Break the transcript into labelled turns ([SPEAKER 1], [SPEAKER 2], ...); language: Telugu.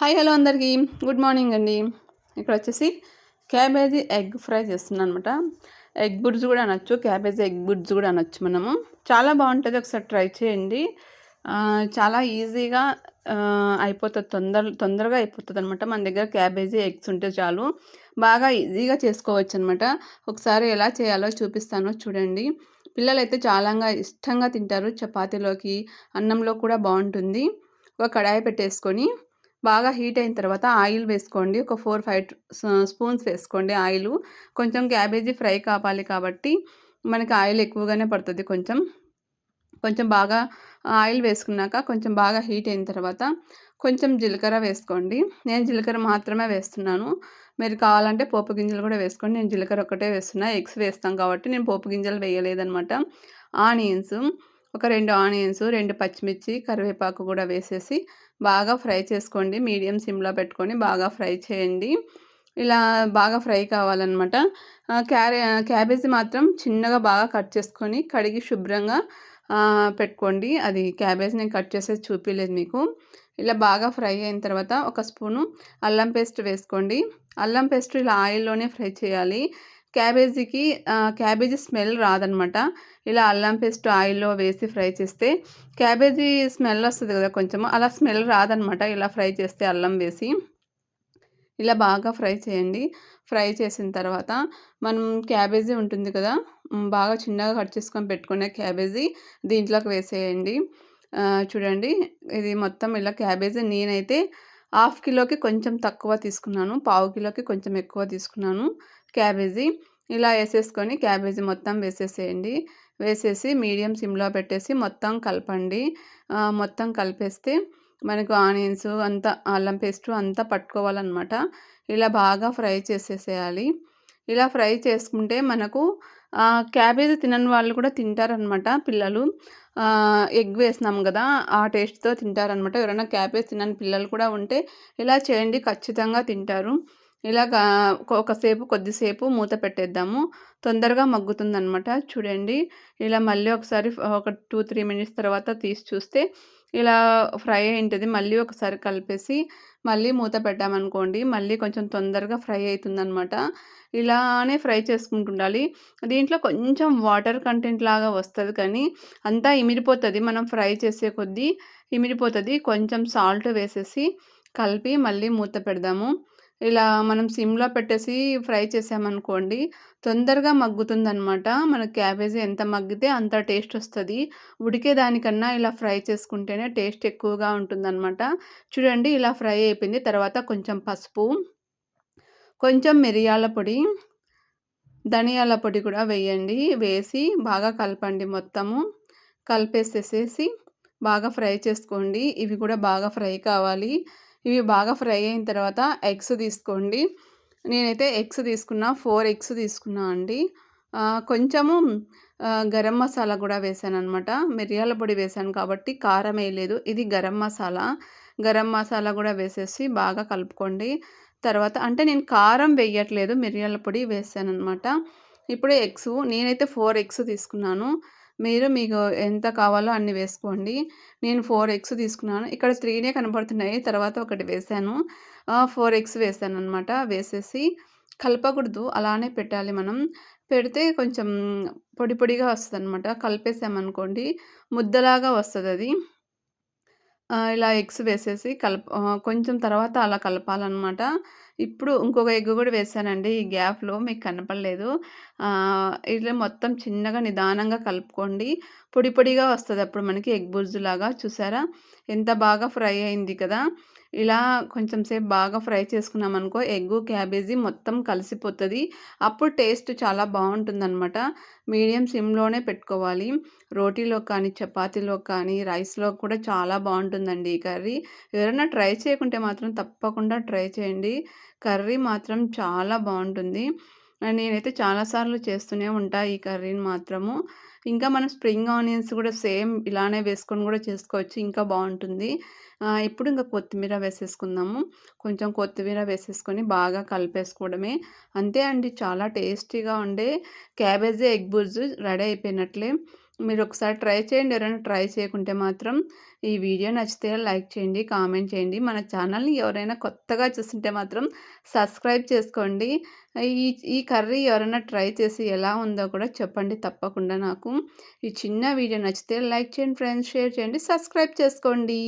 [SPEAKER 1] హాయ్ హలో అందరికీ. గుడ్ మార్నింగ్ అండి. ఇక్కడ వచ్చేసి క్యాబేజీ ఎగ్ ఫ్రై చేస్తున్నాను అనమాట ఎగ్ బుడ్స్ కూడా అనొచ్చు క్యాబేజీ ఎగ్ బుడ్స్ కూడా అనొచ్చు మనము. చాలా బాగుంటుంది ఒకసారి ట్రై చేయండి. చాలా ఈజీగా అయిపోతుంది తొందర తొందరగా అయిపోతుంది అనమాట మన దగ్గర క్యాబేజీ ఎగ్స్ ఉంటే చాలు. బాగా ఈజీగా చేసుకోవచ్చు అనమాట ఒకసారి ఎలా చేయాలో చూపిస్తానో చూడండి. పిల్లలైతే అయితే చాలా ఇష్టంగా తింటారు చపాతీలోకి అన్నంలో కూడా బాగుంటుంది. ఒక కడాయి పెట్టేసుకొని బాగా హీట్ అయిన తర్వాత ఆయిల్ వేసుకోండి. ఒక ఫోర్ ఫైవ్ స్పూన్స్ వేసుకోండి ఆయిల్. కొంచెం క్యాబేజీ ఫ్రై కావాలి కాబట్టి మనకి ఆయిల్ ఎక్కువగానే పడుతుంది కొంచెం. కొంచెం బాగా ఆయిల్ వేసుకున్నాక కొంచెం బాగా హీట్ అయిన తర్వాత కొంచెం జీలకర్ర వేసుకోండి. నేను జీలకర్ర మాత్రమే వేస్తున్నాను. మీరు కావాలంటే పోపు గింజలు కూడా వేసుకోండి. నేను జీలకర్ర ఒకటే వేస్తున్నా. ఎగ్స్ వేస్తాం కాబట్టి నేను పోపు గింజలు వేయలేదనమాట ఆనియన్స్ ఒక రెండు ఆనియన్స్ రెండు పచ్చిమిర్చి కరివేపాకు కూడా వేసేసి బాగా ఫ్రై చేసుకోండి. మీడియం సిమ్లో పెట్టుకొని బాగా ఫ్రై చేయండి. ఇలా బాగా ఫ్రై కావాలన్నమాట. క్యారే క్యాబేజీ మాత్రం చిన్నగా బాగా కట్ చేసుకొని కడిగి శుభ్రంగా పెట్టుకోండి. అది క్యాబేజ్ నేను కట్ చేసేది చూపించలేదు మీకు. ఇలా బాగా ఫ్రై అయిన తర్వాత ఒక స్పూను అల్లం పేస్ట్ వేసుకోండి. అల్లం పేస్ట్ ఇలా ఆయిల్లోనే ఫ్రై చేయాలి. క్యాబేజీకి క్యాబేజీ స్మెల్ రాదనమాట. ఇలా అల్లం పేస్ట్ ఆయిల్లో వేసి ఫ్రై చేస్తే క్యాబేజీ స్మెల్ వస్తుంది కదా కొంచెం అలా స్మెల్ రాదనమాట. ఇలా ఫ్రై చేస్తే అల్లం వేసి ఇలా బాగా ఫ్రై చేయండి. ఫ్రై చేసిన తర్వాత మనం క్యాబేజీ ఉంటుంది కదా బాగా చిన్నగా కట్ చేసుకొని పెట్టుకునే క్యాబేజీ దీంట్లోకి వేసేయండి. చూడండి ఇది మొత్తం ఇలా క్యాబేజీ నేనైతే హాఫ్ కిలోకి కొంచెం తక్కువ తీసుకున్నాను పావు కిలోకి కొంచెం ఎక్కువ తీసుకున్నాను. క్యాబేజీ ఇలా వేసేసుకొని క్యాబేజీ మొత్తం వేసేసేయండి. వేసేసి మీడియం సిమ్లో పెట్టేసి మొత్తం కలపండి. మొత్తం కలిపేస్తే మనకు ఆనియన్స్ అంతా అల్లం పేస్ట్ అంతా పట్టుకోవాలన్నమాట. ఇలా బాగా ఫ్రై చేసేసేయాలి. ఇలా ఫ్రై చేసుకుంటే మనకు క్యాబేజీ తినని వాళ్ళు కూడా తింటారనమాట పిల్లలు. ఎగ్ వేసినాం కదా ఆ టేస్ట్తో తింటారనమాట ఎవరైనా క్యాబేజ్ తినని పిల్లలు కూడా ఉంటే ఇలా చేయండి ఖచ్చితంగా తింటారు. ఇలాగా ఒకసేపు కొద్దిసేపు మూత పెట్టేద్దాము. తొందరగా మగ్గుతుందనమాట చూడండి. ఇలా మళ్ళీ ఒకసారి ఒక టూ త్రీ మినిట్స్ తర్వాత తీసి చూస్తే ఇలా ఫ్రై అయింటుంది మళ్ళీ ఒకసారి కలిపేసి మళ్ళీ మూత పెట్టామనుకోండి మళ్ళీ కొంచెం తొందరగా ఫ్రై అవుతుందనమాట ఇలానే ఫ్రై చేసుకుంటుండాలి. దీంట్లో కొంచెం వాటర్ కంటెంట్ లాగా వస్తుంది కానీ అంతా ఇమిరిపోతుంది మనం ఫ్రై చేసే కొద్దీ ఇమిరిపోతుంది కొంచెం సాల్ట్ వేసేసి కలిపి మళ్ళీ మూత పెడదాము. ఇలా మనం సిమ్లో పెట్టేసి ఫ్రై చేసామనుకోండి తొందరగా మగ్గుతుంది అనమాట మన క్యాబేజీ ఎంత మగ్గితే అంత టేస్ట్ వస్తుంది. ఉడికేదానికన్నా ఇలా ఫ్రై చేసుకుంటేనే టేస్ట్ ఎక్కువగా ఉంటుందన్నమాట చూడండి ఇలా ఫ్రై అయిపోయింది. తర్వాత కొంచెం పసుపు కొంచెం మిరియాల పొడి ధనియాల పొడి కూడా వేయండి. వేసి బాగా కలపండి మొత్తము. కలిపేసేసేసి బాగా ఫ్రై చేసుకోండి. ఇవి కూడా బాగా ఫ్రై కావాలి. ఇవి బాగా ఫ్రై అయిన తర్వాత ఎగ్స్ తీసుకోండి. నేనైతే ఎగ్స్ తీసుకున్నా ఫోర్ ఎగ్స్ తీసుకున్నా అండి. కొంచెము గరం మసాలా కూడా వేసాను అనమాట మిరియాల పొడి వేసాను కాబట్టి కారం వేయలేదు ఇది గరం మసాలా. గరం మసాలా కూడా వేసేసి బాగా కలుపుకోండి. తర్వాత అంటే నేను కారం వేయట్లేదు మిరియాల పొడి వేసాను అనమాట ఇప్పుడు ఎగ్స్ నేనైతే ఫోర్ ఎగ్స్ తీసుకున్నాను. మీరు మీకు ఎంత కావాలో అన్ని వేసుకోండి. నేను ఫోర్ ఎగ్స్ తీసుకున్నాను. ఇక్కడ త్రీనే కనబడుతున్నాయి. తర్వాత ఒకటి వేసాను ఫోర్ ఎగ్స్ వేసాను అనమాట వేసేసి కలపకూడదు. అలానే పెట్టాలి మనం. పెడితే కొంచెం పొడి పొడిగా వస్తుంది అనమాట కలిపేసామనుకోండి ముద్దలాగా వస్తుంది అది ఇలా ఎగ్స్ వేసేసి కలప కొంచెం తర్వాత అలా కలపాలన్నమాట. ఇప్పుడు ఇంకొక ఎగ్ కూడా వేసానండి ఈ గ్యాప్లో మీకు కనపడలేదు. ఇట్లా మొత్తం చిన్నగా నిదానంగా కలుపుకోండి. పొడి పొడిగా వస్తుంది అప్పుడు మనకి ఎగ్ బుర్జులాగా చూసారా? ఎంత బాగా ఫ్రై అయింది కదా! ఇలా కొంచెం సేపు బాగా ఫ్రై చేసుకున్నాం అనుకో ఎగ్గు క్యాబేజీ మొత్తం కలిసిపోతుంది. అప్పుడు టేస్ట్ చాలా బాగుంటుందన్నమాట. మీడియం సిమ్లోనే పెట్టుకోవాలి. రోటీలో కానీ చపాతీలో కానీ రైస్లో కూడా చాలా బాగుంటుందండి ఈ కర్రీ. ఎవరైనా ట్రై చేయకుంటే మాత్రం తప్పకుండా ట్రై చేయండి. కర్రీ మాత్రం చాలా బాగుంటుంది. నేనైతే చాలాసార్లు చేస్తూనే ఉంటా ఈ కర్రీని మాత్రము. ఇంకా మనం స్ప్రింగ్ ఆనియన్స్ కూడా సేమ్ ఇలానే వేసుకొని కూడా చేసుకోవచ్చు ఇంకా బాగుంటుంది. ఇప్పుడు ఇంకా కొత్తిమీర వేసేసుకుందాము. కొంచెం కొత్తిమీర వేసేసుకొని బాగా కలిపేసుకోవడమే. అంతే అండి చాలా టేస్టీగా ఉండే క్యాబేజీ ఎగ్ బుర్జ్ రెడీ అయిపోయినట్లే. మీరు ఒకసారి ట్రై చేయండి. ఎవరైనా ట్రై చేయకుంటే మాత్రం ఈ వీడియో నచ్చితే లైక్ చేయండి కామెంట్ చేయండి. మన ఛానల్ని ఎవరైనా కొత్తగా చూస్తుంటే మాత్రం సబ్స్క్రైబ్ చేసుకోండి. ఈ ఈ కర్రీ ఎవరైనా ట్రై చేసి ఎలా ఉందో కూడా చెప్పండి తప్పకుండా నాకు. ఈ చిన్న వీడియో నచ్చితే లైక్ చేయండి ఫ్రెండ్స్ షేర్ చేయండి సబ్స్క్రైబ్ చేసుకోండి.